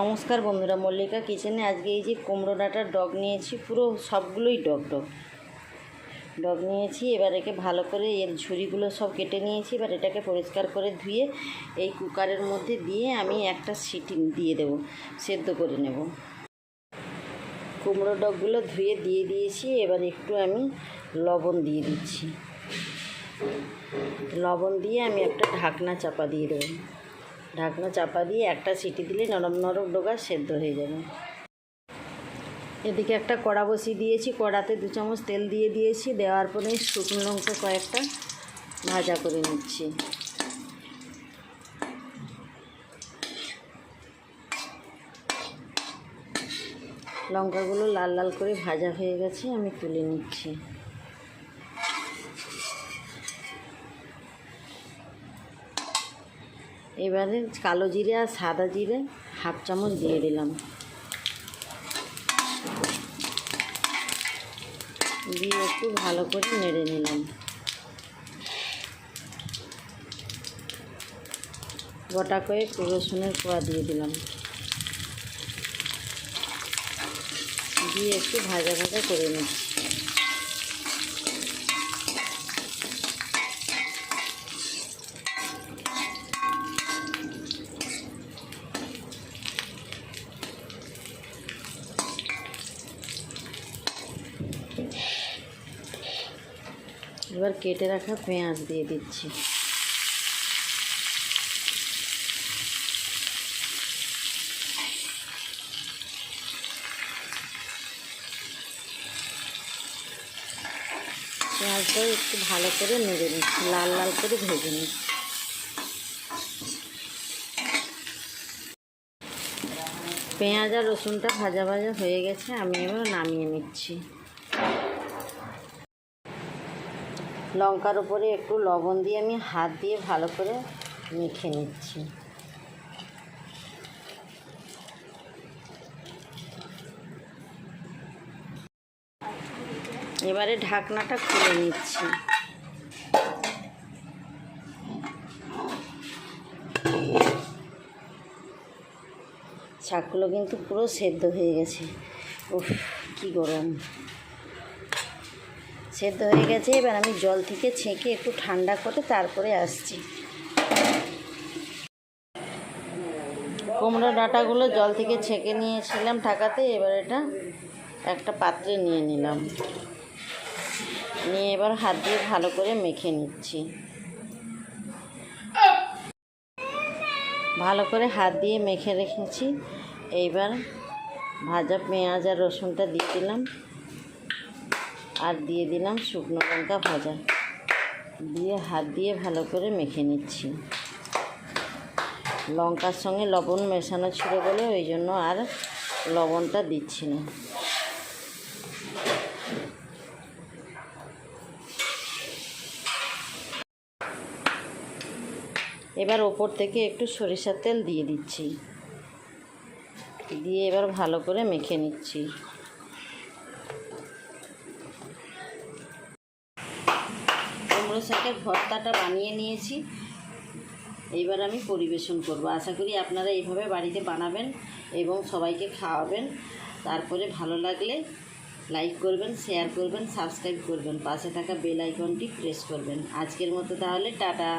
নমস্কার বন্ধুরা, মল্লিকা কিচেনে আজকে এই যে কুমড়ো ডাঁটার ডগ নিয়েছি, পুরো সবগুলোই ডগ ডগ। ডগ নিয়েছি, এবার একে ভালো করে এর ঝুড়িগুলো সব কেটে নিয়েছি, এবার এটাকে পরিষ্কার করে ধুয়ে এই কুকারের মধ্যে দিয়ে আমি একটা সিটি দিয়ে দেবো, সেদ্ধ করে নেব। কুমড়ো ডগগুলো ধুয়ে দিয়ে দিয়েছি, এবার একটু আমি লবণ দিয়ে দিচ্ছি। লবণ দিয়ে আমি একটা ঢাকনা চাপা দিয়ে দেবো। ঢাকনা চাপা দিয়ে একটা সিটি দিলে নরম নরম ডোগা সেদ্ধ হয়ে যাবে। এদিকে একটা কড়া বসিয়ে দিয়েছি, কড়াতে দু চামচ তেল দিয়ে দিয়েছি, দেওয়ার পরে শুকনো লঙ্কা কয়েকটা ভাজা করে নিচ্ছি। লঙ্কাগুলো লাল লাল করে ভাজা হয়ে গেছে, আমি তুলে নিচ্ছি। এবারে কালো জিরে আর সাদা জিরে হাফ চামচ দিয়ে দিলাম। দিয়ে একটু ভালো করে নেড়ে নিলাম। গোটা কয়েক রসুনের কোয়া দিয়ে দিলাম। দিয়ে একটু ভাজা ভাজা করে নিচ্ছি। এবার কেটে রাখা পেঁয়াজ দিয়ে দিচ্ছি। পেঁয়াজটাও একটু ভালো করে নেড়ে নিচ্ছি, লাল লাল করে ভেজে নিচ্ছি। পেঁয়াজ আর রসুনটা ভাজা ভাজা হয়ে গেছে, আমি এবার নামিয়ে নিচ্ছি। লঙ্কার উপরে একটু লবণ দিয়ে আমি হাত দিয়ে ভালো করে মেখে নিচ্ছি। এবারে ঢাকনাটা খুলে নিচ্ছি। শাকগুলো কিন্তু পুরো সেদ্ধ হয়ে গেছে। উফ, কি গরম। সেদ্ধ হয়ে গেছে, এবার আমি জল থেকে ছেঁকে একটু ঠান্ডা করে তারপরে আসছি। কুমড়ো ডাঁটাগুলো জল থেকে ছেঁকে নিয়েছিলাম ঢাকাতে, এবার এটা একটা পাত্রে নিয়ে নিলাম। নিয়ে এবার হাত দিয়ে ভালো করে মেখে নিচ্ছি। ভালো করে হাত দিয়ে মেখে রেখেছি। এইবার ভাজা পেঁয়াজ আর রসুনটা দিয়ে দিলাম। আর দিয়ে দিলাম শুকনো লঙ্কা ভাজা। দিয়ে হাত দিয়ে ভালো করে মেখে নিচ্ছি। লঙ্কার সঙ্গে লবণ মেশানো ছিল বলে ওই জন্য আর লবণটা দিচ্ছি না। এবার ওপর থেকে একটু সরিষার তেল দিয়ে দিচ্ছি। দিয়ে এবার ভালো করে মেখে নিচ্ছি। কুমড়ো শাকের ভর্তাটা বানিয়ে নিয়েছি। এইবার আমি পরিবেশন করব। আশা করি আপনারা এইভাবে বাড়িতে বানাবেন এবং সবাইকে খাওয়াবেন। তারপরে ভালো লাগলে লাইক করবেন, শেয়ার করবেন, সাবস্ক্রাইব করবেন। পাশে থাকা বেল আইকনটি প্রেস করবেন। আজকের মতো তাহলে, টাটা।